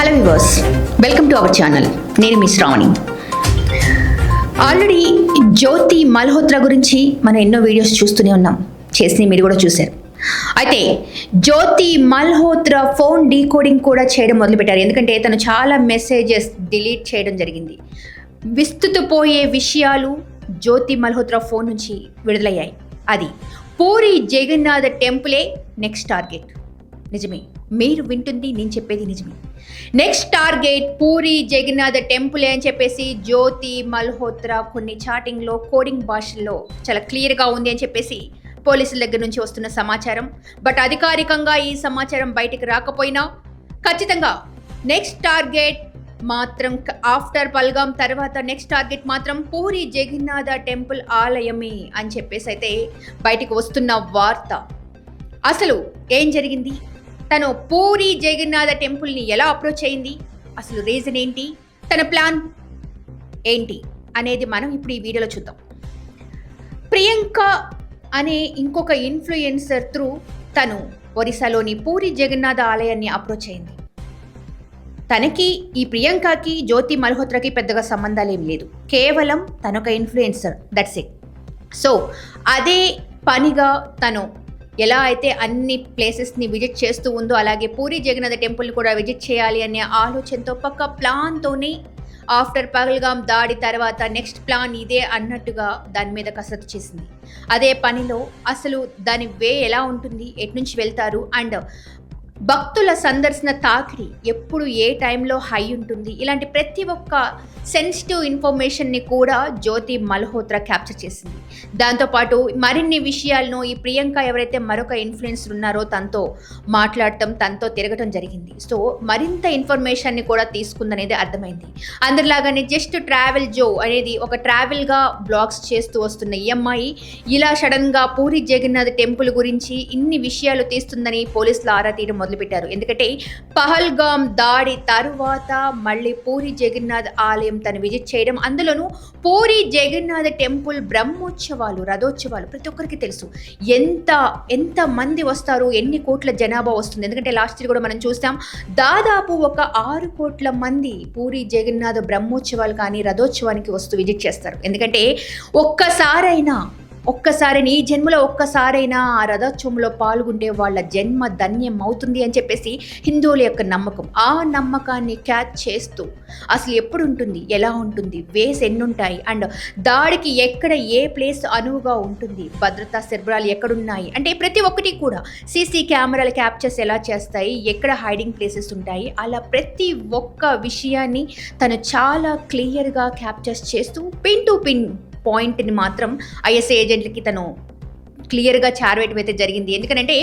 Hello viewers welcome to our channel నేను మీ Shravani. Already Jyoti Malhotra గురించి మనం ఎన్నో వీడియోస్ చూస్తూనే ఉన్నాం. చేసి మీరు కూడా చూశారు. అయితే జ్యోతి మల్హోత్రా ఫోన్ డీకోడింగ్ కూడా చేయడం మొదలుపెట్టారు. ఎందుకంటే తను చాలా మెసేజెస్ డిలీట్ చేయడం జరిగింది. విస్తుతపోయే విషయాలు జ్యోతి మల్హోత్రా ఫోన్ నుంచి విడుదలయ్యాయి. అది పూరి జగన్నాథ టెంపులే నెక్స్ట్ టార్గెట్ నిజమే. మీరు వింటుంది నేను చెప్పేది నిజమే. Next target Puri Jagannath temple అని చెప్పేసి జ్యోతి మల్హోత్రా కొన్ని చాటింగ్లో కోడింగ్ భాషల్లో చాలా క్లియర్గా ఉంది అని చెప్పేసి పోలీసుల దగ్గర నుంచి వస్తున్న సమాచారం. బట్ అధికారికంగా ఈ సమాచారం బయటికి రాకపోయినా ఖచ్చితంగా నెక్స్ట్ టార్గెట్ మాత్రం ఆఫ్టర్ పల్గాం తర్వాత నెక్స్ట్ టార్గెట్ మాత్రం పూరి జగన్నాథ టెంపుల్ ఆలయమే అని చెప్పేసి అయితే బయటికి వస్తున్న వార్త. అసలు ఏం జరిగింది? తను పూరి జగన్నాథ టెంపుల్ని ఎలా అప్రోచ్ అయింది? అసలు రీజన్ ఏంటి? తన ప్లాన్ ఏంటి? అనేది మనం ఇప్పుడు ఈ వీడియోలో చూద్దాం. ప్రియాంక అనే ఇంకొక ఇన్ఫ్లుయెన్సర్ త్రూ తను ఒరిస్సాలోని పూరి జగన్నాథ ఆలయాన్ని అప్రోచ్ అయింది. తనకి ఈ ప్రియాంకకి జ్యోతి మల్హోత్రాకి పెద్దగా సంబంధాలు ఏం లేదు. కేవలం తనొక ఇన్ఫ్లుయెన్సర్ దట్స్ ఇట్ సో అదే పనిగా తను ఎలా అయితే అన్ని ప్లేసెస్ని విజిట్ చేస్తూ ఉందో అలాగే పూరి జగన్నాథ టెంపుల్ని కూడా విజిట్ చేయాలి అనే ఆలోచనతో పక్క ప్లాన్తోనే ఆఫ్టర్ పగల్గాం దాడి తర్వాత నెక్స్ట్ ప్లాన్ ఇదే అన్నట్టుగా దాని మీద కసరత్తు చేసింది. అదే పనిలో అసలు దాని వే ఎలా ఉంటుంది ఎటు నుంచి వెళ్తారు? అండ్ భక్తుల సందర్శన తాకిడి ఎప్పుడు ఏ టైంలో హై ఉంటుంది? ఇలాంటి ప్రతి ఒక్క సెన్సిటివ్ ఇన్ఫర్మేషన్ని కూడా జ్యోతి మల్హోత్రా క్యాప్చర్ చేసింది. దాంతోపాటు మరిన్ని విషయాలను ఈ ప్రియాంక ఎవరైతే మరొక ఇన్ఫ్లుయెన్సర్ ఉన్నారో తనతో మాట్లాడటం తనతో తిరగటం జరిగింది. సో మరింత ఇన్ఫర్మేషన్ని కూడా తీసుకుందనేది అర్థమైంది. అందరిలాగానే జస్ట్ ట్రావెల్ జో అనేది ఒక ట్రావెల్గా బ్లాగ్స్ చేస్తూ వస్తున్న ఈ అమ్మాయి ఇలా సడన్గా పూరి జగన్నాథ్ టెంపుల్ గురించి ఇన్ని విషయాలు తీస్తుందని పోలీసులు ఆరా తీయడం మొదలుపెట్టారు. ఎందుకంటే పహల్గామ్ దాడి తరువాత మళ్ళీ పూరి జగన్నాథ్ ఆలయం తను విజిట్ చేయడం అందులోనూ పూరి జగన్నాథ్ టెంపుల్ బ్రహ్మోత్సవాలు రథోత్సవాలు ప్రతి ఒక్కరికి తెలుసు. ఎంత ఎంత మంది వస్తారు ఎన్ని కోట్ల జనాభా వస్తుంది. ఎందుకంటే లాస్ట్ ఇయర్ కూడా మనం చూస్తాం దాదాపు ఒక ఆరు కోట్ల మంది పూరి జగన్నాథ్ బ్రహ్మోత్సవాలు కానీ రథోత్సవానికి వస్తూ విజిట్ చేస్తారు. ఎందుకంటే ఒక్కసారైనా ఒక్కసారి నీ జన్మలో ఒక్కసారైనా ఆ రథోత్సవంలో పాల్గొంటే వాళ్ళ జన్మ ధన్యం అవుతుంది అని చెప్పేసి హిందువుల యొక్క నమ్మకం. ఆ నమ్మకాన్ని క్యాచ్ చేస్తూ అసలు ఎప్పుడు ఉంటుంది ఎలా ఉంటుంది? వేస్ ఎన్నుంటాయి? అండ్ దాడికి ఎక్కడ ఏ ప్లేస్ అనువుగా ఉంటుంది? భద్రతా శిబిరాలు ఎక్కడున్నాయి? అంటే ప్రతి ఒక్కటి కూడా సీసీ కెమెరాల క్యాప్చర్స్ ఎలా చేస్తాయి? ఎక్కడ హైడింగ్ ప్లేసెస్ ఉంటాయి? అలా ప్రతి ఒక్క విషయాన్ని తను చాలా క్లియర్గా క్యాప్చర్స్ చేస్తూ పిన్ టు పిన్ పాయింట్ని మాత్రం ఐఎస్ఏ ఏజెంట్లకి తను క్లియర్గా చారవేయటం అయితే జరిగింది. ఎందుకంటే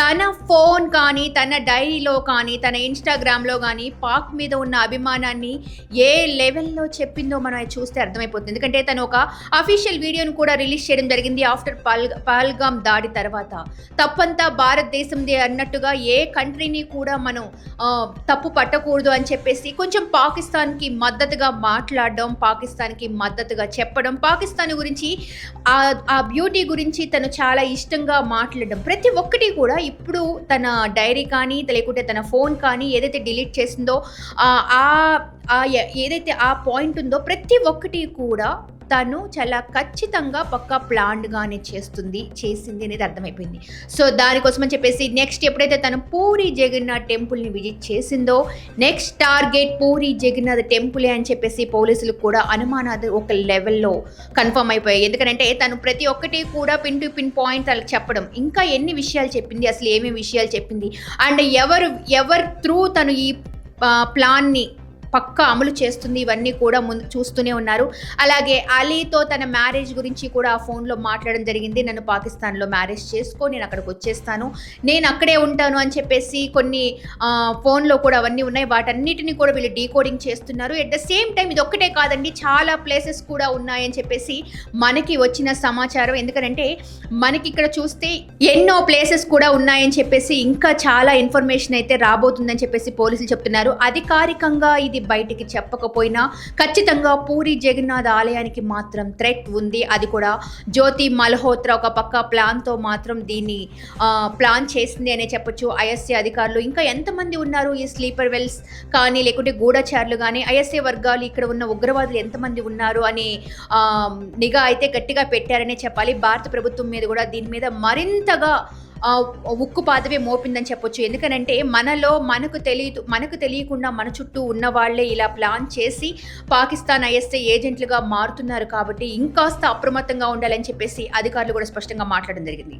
తన ఫోన్ కానీ తన డైరీలో కానీ తన ఇన్స్టాగ్రామ్లో కానీ పాక్ మీద ఉన్న అభిమానాన్ని ఏ లెవెల్లో చెప్పిందో మనం చూస్తే అర్థమైపోతుంది. ఎందుకంటే తను ఒక అఫీషియల్ వీడియోను కూడా రిలీజ్ చేయడం జరిగింది ఆఫ్టర్ పాల్ పల్గామ్ దాడి తర్వాత. తప్పంతా భారతదేశంది అన్నట్టుగా ఏ కంట్రీని కూడా మనం తప్పు పట్టకూడదు అని చెప్పేసి కొంచెం పాకిస్తాన్కి మద్దతుగా మాట్లాడడం పాకిస్తాన్కి మద్దతుగా చెప్పడం పాకిస్తాన్ గురించి ఆ బ్యూటీ గురించి తను చాలా చాలా ఇష్టంగా మాట్లాడడం. ప్రతి ఒక్కటి కూడా ఇప్పుడు తన డైరీ కానీ లేకుంటే తన ఫోన్ కానీ ఏదైతే డిలీట్ చేసిందో ఆ ఏదైతే ఆ పాయింట్ ఉందో ప్రతి ఒక్కటి కూడా తను చాలా ఖచ్చితంగా పక్కా ప్లాన్డ్గానే చేస్తుంది చేసింది అనేది అర్థమైపోయింది. సో దానికోసం అని చెప్పేసి నెక్స్ట్ ఎప్పుడైతే తను పూరి జగన్నాథ్ టెంపుల్ని విజిట్ చేసిందో నెక్స్ట్ టార్గెట్ పూరి జగన్నాథ్ టెంపులే అని చెప్పేసి పోలీసులకు కూడా అనుమానాలు ఒక లెవెల్లో కన్ఫర్మ్ అయిపోయాయి. ఎందుకంటే తను ప్రతి ఒక్కటి కూడా పిన్ టు పిన్ పాయింట్ వాళ్ళకి చెప్పడం ఇంకా ఎన్ని విషయాలు చెప్పింది అసలు ఏమేమి విషయాలు చెప్పింది అండ్ ఎవరు ఎవరు త్రూ తను ఈ ప్లాన్ని పక్కా అమలు చేస్తుంది. ఇవన్నీ కూడా ముందు చూస్తూనే ఉన్నారు. అలాగే అలీతో తన మ్యారేజ్ గురించి కూడా ఆ ఫోన్లో మాట్లాడడం జరిగింది. నన్ను పాకిస్తాన్లో మ్యారేజ్ చేసుకో నేను అక్కడికి వచ్చేస్తాను. నేను అక్కడే ఉంటాను అని చెప్పేసి కొన్ని ఫోన్లో కూడా అవన్నీ ఉన్నాయి. వాటన్నిటిని కూడా వీళ్ళు డీకోడింగ్ చేస్తున్నారు. ఎట్ ద సేమ్ టైం ఇది ఒక్కటే కాదండి చాలా ప్లేసెస్ కూడా ఉన్నాయని చెప్పేసి మనకి వచ్చిన సమాచారం. ఎందుకంటే మనకి ఇక్కడ చూస్తే ఎన్నో ప్లేసెస్ కూడా ఉన్నాయని చెప్పేసి ఇంకా చాలా ఇన్ఫర్మేషన్ అయితే రాబోతుందని చెప్పేసి పోలీసులు చెప్తున్నారు. అధికారికంగా ఇది బయటికి చెప్పకపోయినా ఖచ్చితంగా పూరి జగన్నాథ్ ఆలయానికి మాత్రం థ్రెట్ ఉంది. అది కూడా జ్యోతి మల్హోత్రా ఒక పక్క ప్లాన్తో మాత్రం దీన్ని ప్లాన్ చేసింది అనే చెప్పొచ్చు. ఐఎస్ఏ అధికారులు ఇంకా ఎంతమంది ఉన్నారు ఈ స్లీపర్ వెల్స్ కానీ లేకుంటే గూఢచారులు కానీ? ఐఎస్ఏ వర్గాలు ఇక్కడ ఉన్న ఉగ్రవాదులు ఎంతమంది ఉన్నారు అనే నిఘా అయితే గట్టిగా పెట్టారనే చెప్పాలి. భారత ప్రభుత్వం మీద కూడా దీని మీద మరింతగా ఉక్కు పాదవే మోపిందని చెప్పొచ్చు. ఎందుకనంటే మనలో మనకు తెలియదు మనకు తెలియకుండా మన చుట్టూ ఉన్న వాళ్ళే ఇలా ప్లాన్ చేసి పాకిస్తాన్ ఐఎస్ఏ ఏజెంట్లుగా మారుతున్నారు కాబట్టి ఇంకాస్త అప్రమత్తంగా ఉండాలని చెప్పేసి అధికారులు కూడా స్పష్టంగా మాట్లాడడం జరిగింది.